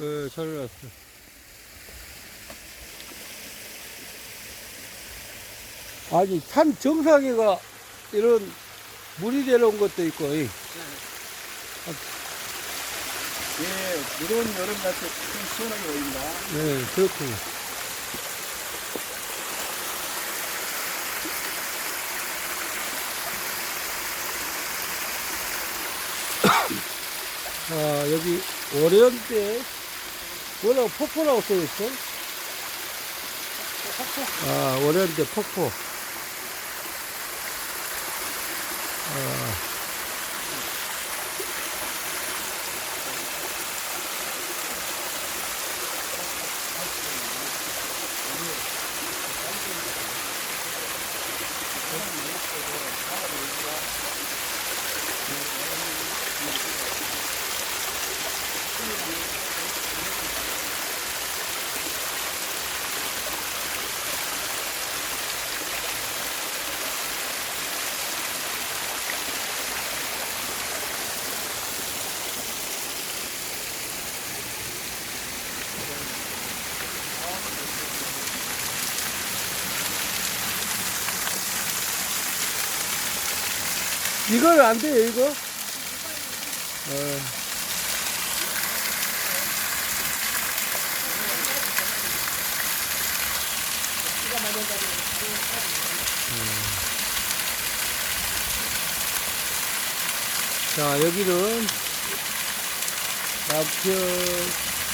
예, 잘 났어. 아니, 산 정상에가 이런 물이 내려온 것도 있고, 이. 예, 이런 여름 같이 좀 시원하게 보입니다. 네, 그렇군요. 아, 여기 때 뭐라고 폭포라고 써있어? 아, 오래연 때 폭포. 아, 이건 안 돼요, 이거? 어. 자, 여기는 남평,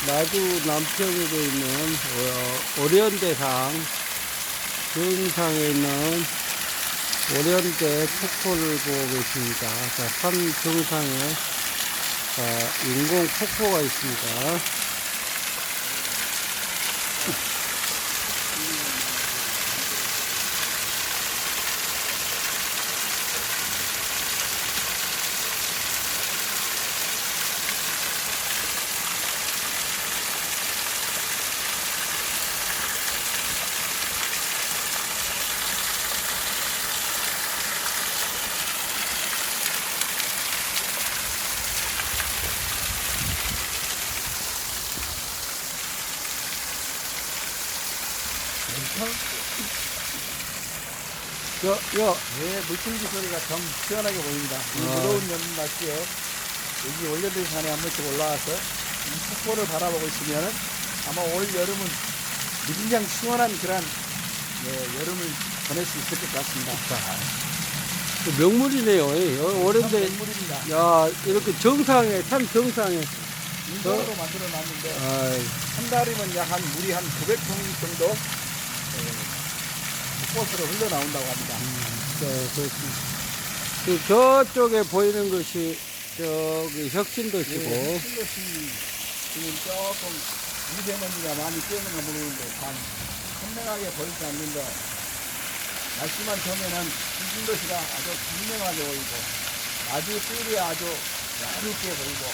나주 남평에도 있는 어, 오련대상 정상에 있는 오련대 폭포를 보고 계십니다. 자, 산 정상에 자, 인공 폭포가 있습니다. 여, 여, 예, 물줄기 소리가 참 시원하게 보입니다. 이 아. 무더운 여름 날씨에 여기 올려들 산에 한 번씩 올라와서 이 폭포를 바라보고 있으면 아마 올 여름은 무진장 시원한 그런 예, 여름을 보낼 수 있을 것 같습니다. 그 명물이네요. 예, 여- 오랜데, 물입니다. 야, 이렇게 정상에, 산 정상에, 인공으로 만들어 놨는데 한 달이면 약 한 물이 한 900통 정도 예, 폭포수로 흘러나온다고 합니다. 저, 그렇습니다. 그 저쪽에 보이는 것이, 저기, 혁신도시고, 예, 큰 것이 지금 조금 미세먼지가 많이 끼는 거 모르는데 참 선명하게 보이지 않는데 날씨만 좋으면은 신도시가 아주 분명하게 보이고 아주 뜰이 아주 얇게 보이고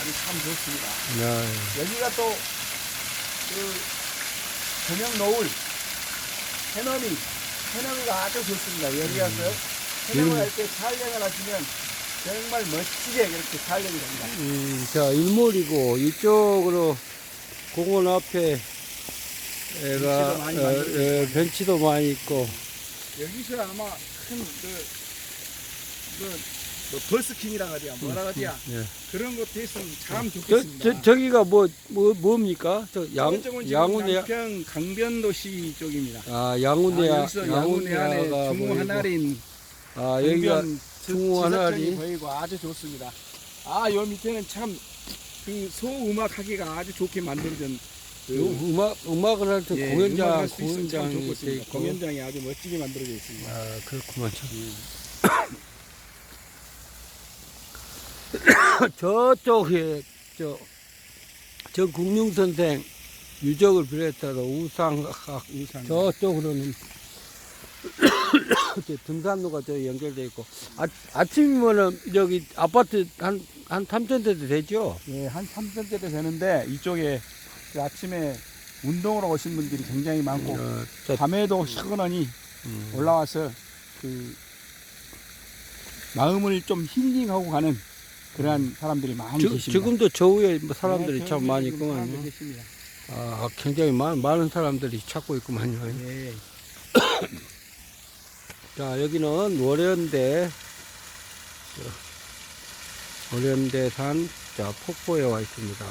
아주 참 좋습니다. 야, 여기가 또그 저녁 노을 해넘이 해넘이가 아주 좋습니다. 여기 가서 해넘을 할 때 촬영을 하시면 정말 멋지게 그렇게 촬영이 됩니다. 음, 자, 일몰이고, 이쪽으로 공원 앞에, 애가, 벤치도 많이 어, 만들어져 예, 벤치도 많이 있고, 여기서 아마 큰 그, 그, 뭐 버스킹이라 하디야 뭐라 하디야 예. 그런 것도 했으면 참 저, 좋겠습니다. 저, 저 기가 뭐, 뭐, 뭡니까? 저, 양, 저쪽은 양운대, 양평 강변도시 쪽입니다. 아, 아, 양운대, 여기서 양운대 안에 양운대가 중후 보이고. 하나린 아, 여기가 강변 중후 하나리. 지석정이 보이고 아주 좋습니다. 아, 요 밑에는 참 그 소음악 하기가 아주 좋게 만들어진 그 음악, 음악을 할 때 예, 공연장, 음악할 수 있으면 참 공연장이 돼 좋겠습니다. 있고. 공연장이 아주 멋지게 만들어져 있습니다. 아, 그렇구만. 참. 저쪽에, 저, 저 국룡 선생 유적을 비롯해서 우상학, 우산. 저쪽으로는 저 등산로가 저 연결돼 있고, 아, 아침이면은 여기 아파트 한, 한 3천 대도 되죠? 예, 한 3천 대도 되는데 이쪽에 그 아침에 운동으로 오신 분들이 굉장히 많고 어, 저, 밤에도 시원하니 음. 올라와서 그 마음을 좀 힐링하고 가는 그러한 사람들이 많이 지, 계십니다. 지금도 저 위에 뭐 사람들이 네, 참 많이 있구만요. 계십니다. 아, 굉장히 많은, 많은 사람들이 찾고 있구만요. 네. 자, 여기는 월연대, 월연대산, 자, 폭포에 와 있습니다.